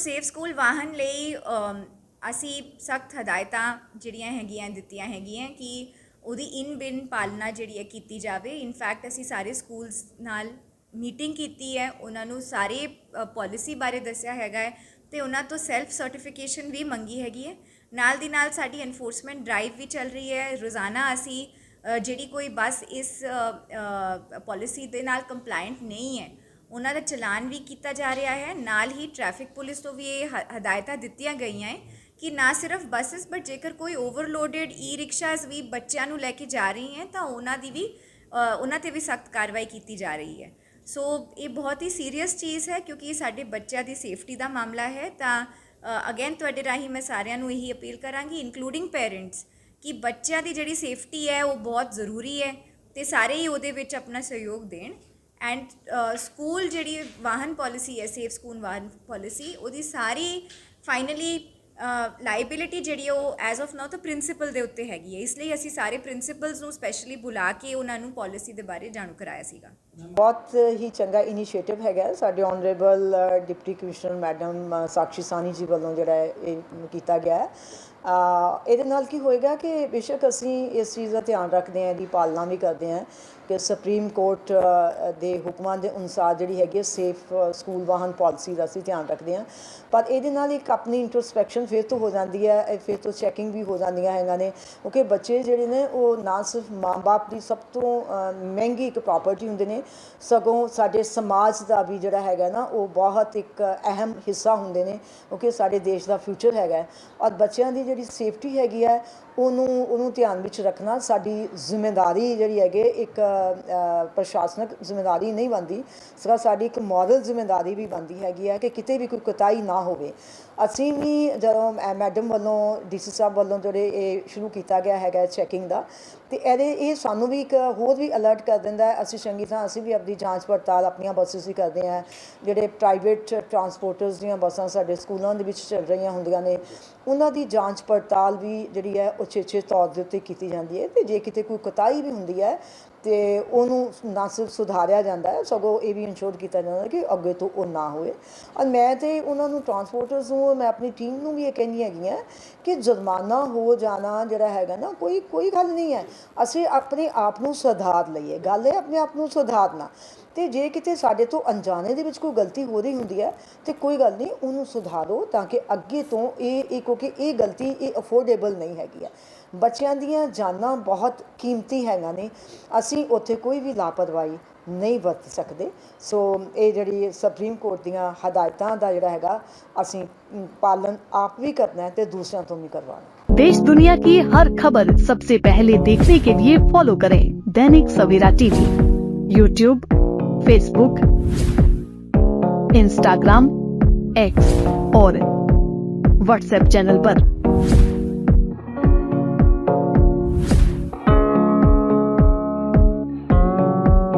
Safe school ਵਾਹਨ ਲਈ ਅਸੀਂ ਸਖਤ ਹਦਾਇਤਾਂ ਜਿਹੜੀਆਂ ਹੈਗੀਆਂ, ਦਿੱਤੀਆਂ ਹੈਗੀਆਂ ਕਿ ਉਹਦੀ ਇਨ ਬਿਨ ਪਾਲਣਾ ਜਿਹੜੀ ਹੈ ਕੀਤੀ ਜਾਵੇ। ਇਨਫੈਕਟ ਅਸੀਂ ਸਾਰੇ ਸਕੂਲਸ ਨਾਲ ਮੀਟਿੰਗ ਕੀਤੀ ਹੈ। ਉਹਨਾਂ ਨੂੰ ਸਾਰੇ ਪਾਲਿਸੀ ਬਾਰੇ ਦੱਸਿਆ ਹੈਗਾ ਹੈ ਤੇ ਉਹਨਾਂ ਤੋਂ ਸੈਲਫ ਸਰਟੀਫਿਕੇਸ਼ਨ ਵੀ ਮੰਗੀ ਹੈਗੀ ਹੈ। ਨਾਲ ਦੀ ਨਾਲ ਸਾਡੀ ਐਨਫੋਰਸਮੈਂਟ ਡਰਾਈਵ ਵੀ ਚੱਲ ਰਹੀ ਹੈ। ਰੋਜ਼ਾਨਾ ਅਸੀਂ ਜਿਹੜੀ ਕੋਈ ਬੱਸ ਇਸ ਪਾਲਿਸੀ ਦੇ ਨਾਲ ਕੰਪਲਾਈਂਟ ਨਹੀਂ ਹੈ ਉਹਨਾਂ ਦਾ ਚਲਾਨ ਵੀ ਕੀਤਾ ਜਾ ਰਿਹਾ ਹੈ। ਨਾਲ ਹੀ ਟ੍ਰੈਫਿਕ ਪੁਲਿਸ ਤੋਂ ਵੀ ਇਹ ਹ- ਹਦਾਇਤਾਂ ਦਿੱਤੀਆਂ ਗਈਆਂ ਹੈ ਕਿ ਨਾ ਸਿਰਫ ਬੱਸਸ ਬਟ ਜੇਕਰ ਕੋਈ ਓਵਰਲੋਡਡ ਈ ਰਿਕਸ਼ਾਸ ਵੀ ਬੱਚਿਆਂ ਨੂੰ ਲੈ ਕੇ ਜਾ ਰਹੀ ਹੈ ਤਾਂ ਉਹਨਾਂ ਦੀ ਵੀ ਅ, ਉਹਨਾਂ ਤੇ ਵੀ ਸਖਤ ਕਾਰਵਾਈ ਕੀਤੀ ਜਾ ਰਹੀ ਹੈ। ਸੋ ਇਹ ਬਹੁਤ ਹੀ ਸੀਰੀਅਸ ਚੀਜ਼ ਹੈ ਕਿਉਂਕਿ ਇਹ ਸਾਡੇ ਬੱਚਿਆਂ ਦੀ ਸੇਫਟੀ ਦਾ ਮਾਮਲਾ ਹੈ। ਤਾਂ ਅਗੇਨ ਤੁਹਾਡੇ ਰਾਹੀਂ ਮੈਂ ਸਾਰਿਆਂ ਨੂੰ ਇਹੀ ਅਪੀਲ ਕਰਾਂਗੀ ਇਨਕਲੂਡਿੰਗ ਪੇਰੈਂਟਸ ਕਿ ਬੱਚਿਆਂ ਦੀ ਜਿਹੜੀ ਸੇਫਟੀ ਹੈ ਉਹ ਬਹੁਤ ਜ਼ਰੂਰੀ ਹੈ ਤੇ ਸਾਰੇ ਹੀ ਉਹਦੇ ਵਿੱਚ ਆਪਣਾ ਸਹਿਯੋਗ ਦੇਣ। ਐਂਡ ਸਕੂਲ uh, ਜਿਹੜੀ ਵਾਹਨ ਪਾਲਿਸੀ ਹੈ ਸੇਫ ਸਕੂਲ ਵਾਹਨ ਪੋਲਿਸੀ ਉਹਦੀ ਸਾਰੀ ਫਾਈਨਲੀ ਲਾਇਬਿਲਿਟੀ ਜਿਹੜੀ ਹੈ ਉਹ ਐਜ਼ ਆਫ ਨਾਓ ਤਾਂ ਪ੍ਰਿੰਸੀਪਲ ਦੇ ਉੱਤੇ ਹੈਗੀ ਹੈ ਇਸ ਲਈ ਅਸੀਂ ਸਾਰੇ ਪ੍ਰਿੰਸੀਪਲਸ ਨੂੰ ਸਪੈਸ਼ਲੀ ਬੁਲਾ ਕੇ ਉਹਨਾਂ ਨੂੰ ਪਾਲਿਸੀ ਦੇ ਬਾਰੇ ਜਾਣੂ ਕਰਾਇਆ ਸੀਗਾ। ਬਹੁਤ ਹੀ ਚੰਗਾ ਇਨੀਸ਼ੀਏਟਿਵ ਹੈਗਾ ਸਾਡੇ honourable deputy commissioner madam Sakshi Sawhney ji ਵੱਲੋਂ ਜਿਹੜਾ ਇਹ ਕੀਤਾ ਗਿਆ ਹੈ। ਇਹਦੇ ਨਾਲ ਕੀ ਹੋਏਗਾ ਕਿ ਬੇਸ਼ੱਕ ਅਸੀਂ ਇਸ ਚੀਜ਼ ਦਾ ਧਿਆਨ ਰੱਖਦੇ ਹਾਂ, ਇਹਦੀ ਪਾਲਣਾ ਵੀ ਕਰਦੇ ਹਾਂ ਕਿ ਸੁਪਰੀਮ ਕੋਰਟ ਦੇ ਹੁਕਮਾਂ ਦੇ ਅਨੁਸਾਰ ਜਿਹੜੀ ਹੈਗੀ ਸੇਫ ਸਕੂਲ ਵਾਹਨ ਪਾਲਿਸੀ ਦਾ ਅਸੀਂ ਧਿਆਨ ਰੱਖਦੇ ਹਾਂ। ਪਰ ਇਹਦੇ ਨਾਲ ਇੱਕ ਆਪਣੀ ਇੰਟਰਸਪੈਕਸ਼ਨ ਫਿਰ ਤੋਂ ਹੋ ਜਾਂਦੀ ਹੈ ਫਿਰ ਤੋਂ ਚੈਕਿੰਗ ਵੀ ਹੋ ਜਾਂਦੀਆਂ ਹੈਗੀਆਂ ਨੇ। ਕਿਉਂਕਿ ਬੱਚੇ ਜਿਹੜੇ ਨੇ, ਉਹ ਨਾ ਸਿਰਫ ਮਾਂ-ਬਾਪ ਦੀ ਸਭ ਤੋਂ ਮਹਿੰਗੀ ਇੱਕ ਪ੍ਰਾਪਰਟੀ ਹੁੰਦੇ ਨੇ, ਸਗੋਂ ਸਾਡੇ ਸਮਾਜ ਦਾ ਵੀ ਜਿਹੜਾ ਹੈਗਾ ਨਾ, ਉਹ ਬਹੁਤ ਇੱਕ ਅਹਿਮ ਹਿੱਸਾ ਹੁੰਦੇ ਨੇ, ਕਿਉਂਕਿ ਸਾਡੇ ਦੇਸ਼ ਦਾ ਫਿਊਚਰ ਹੈਗਾ ਔਰ ਬੱਚਿਆਂ ਦੀ ਜਿਹੜੀ ਸੇਫਟੀ ਹੈਗੀ ਹੈ, ਉਹਨੂੰ ਉਹਨੂੰ ਧਿਆਨ ਵਿੱਚ ਰੱਖਣਾ ਸਾਡੀ ਜ਼ਿੰਮੇਵਾਰੀ ਜਿਹੜੀ ਹੈਗੇ, ਇੱਕ ਪ੍ਰਸ਼ਾਸਨਿਕ ਜ਼ਿੰਮੇਵਾਰੀ ਨਹੀਂ ਬਣਦੀ। ਸਗੋਂ ਸਾਡੀ ਇੱਕ ਮੋਰਲ ਜ਼ਿੰਮੇਵਾਰੀ ਵੀ ਬਣਦੀ ਹੈਗੀ ਹੈ ਕਿ ਕਿਤੇ ਵੀ ਕੋਈ ਕੁਤਾਈ ਨਾ ਹੋਵੇ। ਅਸੀਂ ਵੀ ਜਦੋਂ ਐ- ਮੈਡਮ ਵੱਲੋਂ, ਡੀਸੀ ਸਾਹਿਬ ਵੱਲੋਂ ਜਿਹੜੇ ਇਹ ਸ਼ੁਰੂ ਕੀਤਾ ਗਿਆ ਹੈਗਾ ਚੈਕਿੰਗ ਦਾ, ਤੇ ਇਹਦੇ, ਇਹ ਸਾਨੂੰ ਵੀ ਇੱਕ ਹੋਰ ਵੀ ਅਲਰਟ ਕਰ ਦਿੰਦਾ ਹੈ, ਅਸੀਂ ਚੰਗੀ ਤਰ੍ਹਾਂ, ਅਸੀਂ ਵੀ ਆਪਣੀ ਜਾਂਚ ਪੜਤਾਲ, ਆਪਣੀਆਂ ਬੱਸਿਸ ਹੀ ਕਰਦੇ ਹਾਂ, ਜਿਹੜੇ ਪ੍ਰਾਈਵੇਟ ਟਰਾਂਸਪੋਰਟਰਸ ਦੀਆਂ ਬੱਸਾਂ ਸਾਡੇ ਸਕੂਲਾਂ ਦੇ ਵਿੱਚ ਚੱਲ ਰਹੀਆਂ ਹੁੰਦੀਆਂ ਨੇ, ਉਹਨਾਂ ਦੀ ਜਾਂਚ ਪੜਤਾਲ ਵੀ ਜਿਹੜੀ ਹੈ, ਉਹ ਉਚੇਚੇ ਤੌਰ ਦੇ ਉੱਤੇ ਕੀਤੀ ਜਾਂਦੀ ਹੈ, ਤੇ ਜੇ ਕਿਤੇ ਕੋਈ ਕੁਤਾਈ ਵੀ ਹੁੰਦੀ ਹੈ ਤੇ ਉਹਨੂੰ ਨਾ ਸਿਰਫ ਸੁਧਾਰਿਆ ਜਾਂਦਾ ਹੈ, ਸਗੋਂ ਇਹ ਵੀ ਇਨਸ਼ੋਰ ਕੀਤਾ ਜਾਂਦਾ ਕਿ ਅੱਗੇ ਤੋਂ ਉਹ ਨਾ ਹੋਵੇ ਔਰ ਮੈਂ ਤੇ ਉਹਨਾਂ ਨੂੰ ਟਰਾਂਸਪੋਰਟਰਸ ਨੂੰ ਮੈਂ ਆਪਣੀ ਟੀਮ ਨੂੰ ਵੀ ਇਹ ਕਹਿੰਦੀ ਹੈਗੀ ਹਾਂ ਕਿ ਜੁਰਮਾਨਾ ਹੋ ਜਾਣਾ ਜਿਹੜਾ ਹੈਗਾ ਨਾ, ਕੋਈ ਕੋਈ ਗੱਲ ਨਹੀਂ ਹੈ। ਅਸੀਂ ਆਪਣੇ ਆਪ ਨੂੰ ਸੁਧਾਰ ਲਈਏ। ਗੱਲ ਹੈ ਆਪਣੇ ਆਪ ਨੂੰ ਸੁਧਾਰਨਾ। ਤੇ ਜੇ ਕਿਤੇ ਸਾਡੇ ਤੋਂ ਅਣਜਾਣੇ ਦੇ ਵਿੱਚ ਕੋਈ ਗਲਤੀ ਹੋ ਰਹੀ ਹੁੰਦੀ ਹੈ, ਤੇ ਕੋਈ ਗੱਲ ਨਹੀਂ, ਉਹਨੂੰ ਸੁਧਾਰੋ ਤਾਂ ਕਿ ਅੱਗੇ ਤੋਂ ਇਹ ਇਹ ਕਿਉਂਕਿ ਇਹ ਗਲਤੀ ਇਹ ਅਫੋਰਡੇਬਲ ਨਹੀਂ ਹੈਗੀ ਹੈ। ਬੱਚਿਆਂ ਦੀਆਂ ਜਾਨਾਂ ਬਹੁਤ ਕੀਮਤੀ ਹੈਗੀਆਂ ਨੇ ਅਸੀਂ ਉੱਥੇ ਕੋਈ ਵੀ ਲਾਪਰਵਾਹੀ ਨਹੀਂ ਵਰਤ ਸਕਦੇ ਸੋ ਇਹ ਜਿਹੜੀ ਸੁਪਰੀਮ ਕੋਰਟ ਦੀਆਂ ਹਦਾਇਤਾਂ ਦਾ ਜਿਹੜਾ ਹੈਗਾ ਅਸੀਂ ਅਮ, ਪਾਲਨ ਆਪ ਵੀ ਕਰਨਾ ਹੈ ਤੇ ਦੂਸਰਿਆਂ ਤੋਂ ਵੀ ਕਰਵਾਉਣਾ देश दुनिया की हर खबर सबसे पहले देखने के लिए फॉलो करें Dainik Savera TV YouTube Facebook Instagram X और व्हाट्सएप चैनल पर।